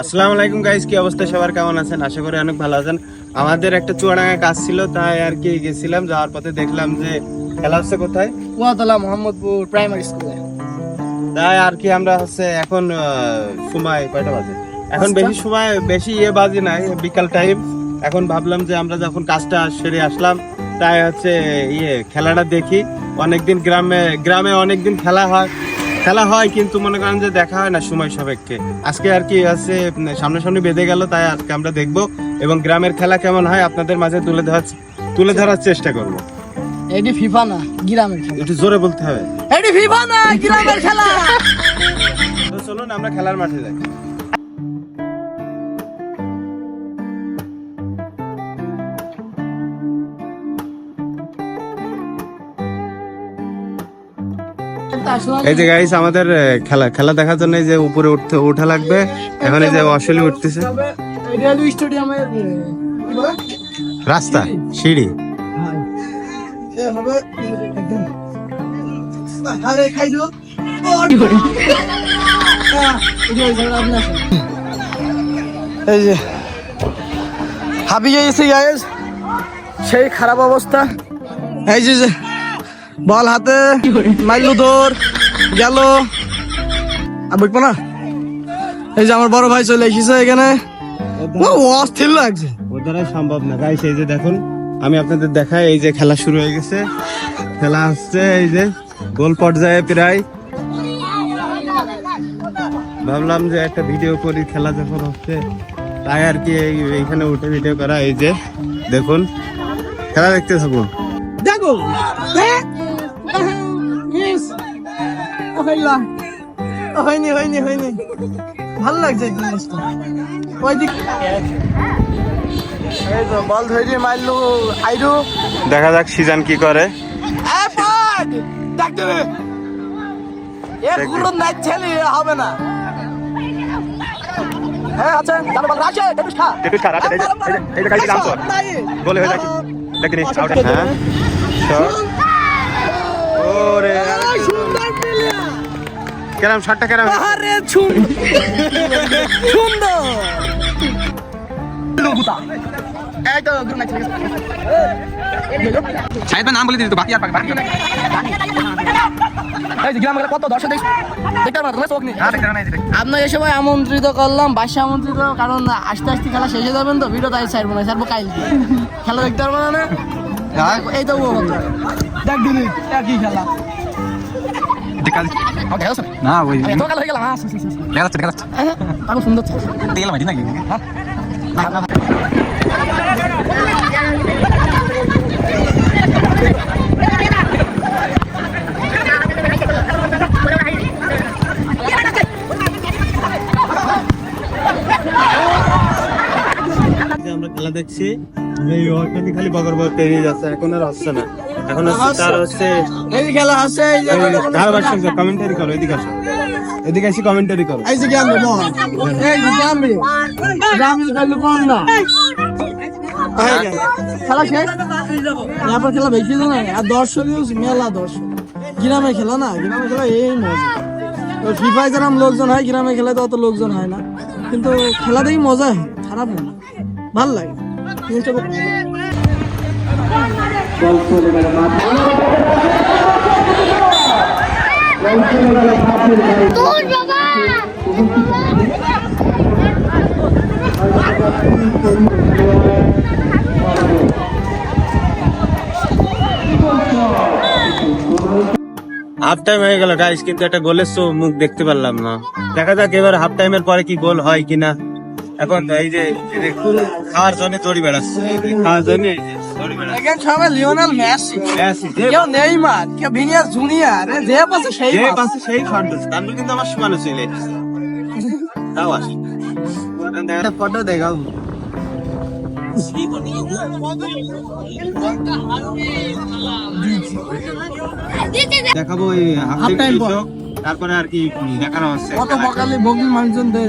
আসসালামু আলাইকুম গাইস কি অবস্থা? সবার কেমন আছেন? আশা করি অনেক ভালো আছেন। আমাদের একটা চুয়াডাঙ্গা কাজ ছিল তাই আর কি গেছিলাম যাওয়ার পথে দেখলাম যে খেলা হচ্ছে কোথায়? ওয়াতলা মোহাম্মদপুর প্রাইমারি স্কুলে তাই আর কি আমরা হচ্ছে এখন সময় কয়টা বাজে? এখন বেশি সময় বেশি ইয়ে বাজে নাই বিকাল টাইম এখন ভাবলাম যে আমরা যখন কাজটা সেরে আসলাম তাই হচ্ছে ইয়ে খেলাটা দেখি। অনেকদিন গ্রামে গ্রামে অনেকদিন খেলা হয়। খেলা হয় কিন্তু মনে করেন যে দেখা হয় না সময় সাপেক্ষে। আজকে আর কি আছে সামনাসামনি বেঁধে গেল তাই আজকে আমরা দেখব। এবং গ্রামের খেলা কেমন হয় আপনাদের মাঝে তুলে ধরার তুলে ধরার চেষ্টা করব। এটি ফিফা না গ্রামের খেলা। একটু জোরে বলতে হবে। এটি ফিফা না গ্রামের খেলা। তো চলুন আমরা খেলার মাঠে যাই। এই যে গাইস আমাদের খেলা খেলা দেখার জন্য যে উপরে উঠতে ওঠা লাগবে। এখন এই যে অশলি উঠতেছে। রাস্তা সিঁড়ি। এই যে হাবি গেছে গাইস সেই খারাপ অবস্থা। এই যে বল হাতে মাইলু দৌড় গেল। আর বুঝব না? এই যে আমার বড় ভাই চলে এসেছে এখানে। অস্থির লাগছে। ও দ্বারা সম্ভব না। গাইস এই যে দেখুন আমি আপনাদের দেখাই এই যে খেলা শুরু হয়ে গেছে। খেলা আসছে এই যে গোল পর্যায়ে প্রায়। ভাবলাম যে একটা ভিডিও করি খেলা যখন হচ্ছে তাই আর কি এই- এইখানে উঠে ভিডিও করা এই যে দেখুন খেলা দেখতে থাকুন। দেখো হয়নি হয়নি হয়নি ভালো লাগছে জিনিসটা। ওই দিক এই তো বল ধরে মারলু আইরু। দেখা যাক সিজন কি করে। এ ছেলে হবে না। হ্যাঁ আছে। বল খা খা, রাখে, এই যে- এই যে কর। গোলে হয়ে যাচ্ছে। দেখিনি, out, হ্যাঁ। ওরে, কেরাম শটটা কেরাম। আরে সুন্দর সুন্দর। এই তো গুলো নাই ছেলে সাহেব নাম বলে তো বাকি আর বাকি হ্যাঁ আপনার এই সময় আমন্ত্রিত করলাম বাসা আমন্ত্রিত কারণ আস্তে আস্তে খেলা শেষ হয়ে যাবেন তো ভিডিও তাই ছাড়বো না ছাড়বো কালকে খেলা দেখতে পারব না? এই তো দেখ দিলি একই খেলা। হ্যাঁ না ওই হয়ে হ্যাঁ। দেখা যাচ্ছে দেখা যাচ্ছে সুন্দর। তেল মারি নাকি? হ্যাঁ। আমরা খেলা দেখছি। এই ওখানে খালি বগর বগর পেরিয়ে যাচ্ছে এখন আর হচ্ছে না। এখন হচ্ছে তার হচ্ছে এই খেলা আছে কমেন্টারি করো এদিকে আসো। এদিকে এসে কমেন্টারি করো। এই যে এই খেলে কোন না। খেলা শেষ? এরপর খেলা বেশি না আর দর্শকও মেলা দর্শক। গ্রামে খেলা না গ্রামে খেলা এই মজা। তো ফিফায় যেরকম লোকজন হয় গ্রামে খেলায় তো অত লোকজন হয় না। কিন্তু খেলাতেই মজা হয় খারাপ না। ভালো লাগে। হাফ টাইম হয়ে গেল গাইস কিন্তু একটা গোলের মুখ দেখতে পারলাম না। দেখা যাক এবার হাফ টাইমের পরে কি গোল হয় কিনা। এখন এই যে খাওয়ার জন্য দড়ি বেড়াচ্ছে। খাওয়ার জন্য এখানে সবাই লিওনেল মেসি। মেসি, কেউ নেইমার কেউ ভিনিয়াস জুনিয়র যে পাশে সেই যে পাশে। পাশে সেই ফান্ডস তানভীর কিন্তু আমার সমানে চলে তাও আসে। একটা ফটো দেখাবো ওই হাফ টাইম। তারপরে আর কি দেখানো হচ্ছে। কত বকালি বগলি মানুষজন দেয়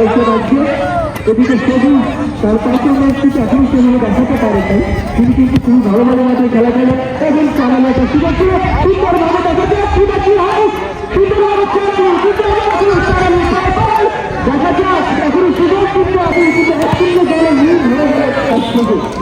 আমি অল্প এদিকে সবুজ তার ম্যাচটিতে এখন সেভাবে দেখাতে পারে তাই তিনি কিন্তু খুবই ভালো ভালো মাঠে খেলা খেলে এবং একটা সুযোগ ছিল সুন্দর ভাবে দেখাতে সেটা হাউস। সুন্দরভাবে খেলছে সুন্দরভাবে দেখা যাক, এখন সুযোগ কিন্তু আপনি কিন্তু অত্যন্ত দলের আর ধরে নিয়ে